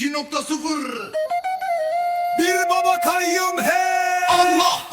2.0 Bir baba kayyum he Allah!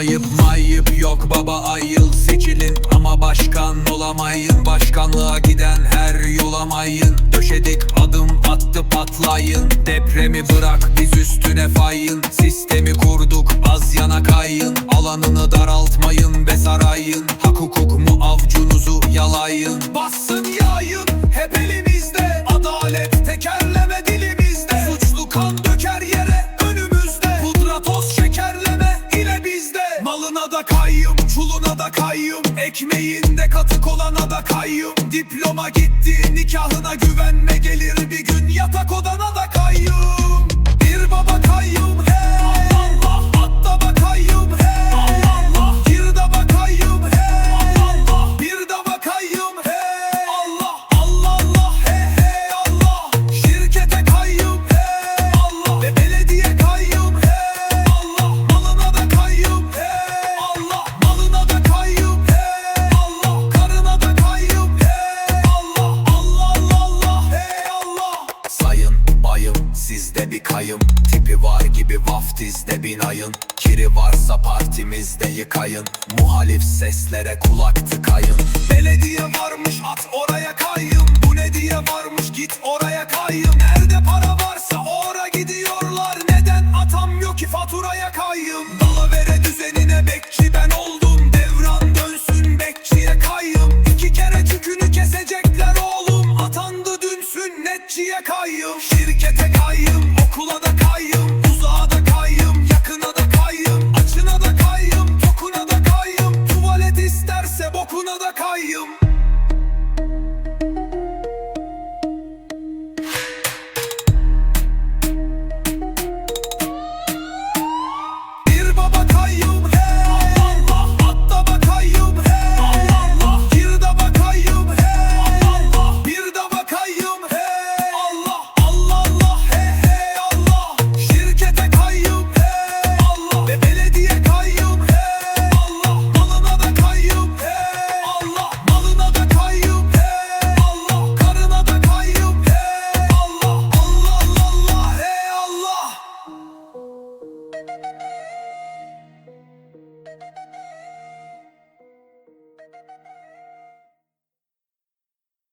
Ayıp mayıp yok baba ayıl seçilin. Ama başkan olamayın Başkanlığa giden her yolamayın Döşedik adım attı patlayın. Depremi bırak biz üstüne fayın. Sistemi kurduk az yana kayın. Alanını daraltmayın be sarayın. Hak hukuk mu avcunuzu yalayın. Bassın yayın Ekmeğinde katık olana da kayyum. Diploma gitti nikahına güvenme Gelir. Bir gün yatak odana da bir kayım Tipi var gibi vaftizde binayın Kiri varsa partimizde yıkayın. Muhalif seslere kulak tıkayın. Belediye varmış at oraya kayyım Bu ne diye varmış git oraya kayyım Nerede para varsa ora gidiyorlar. Neden atam yok ki faturaya kayyım Dalavere düzenine bekçi ben oldum. Devran dönsün bekçiye kayyım İki kere tükünü kesecekler oğlum. Atandı dün sünnetçiye kayyım Şirkete kapına da kayyım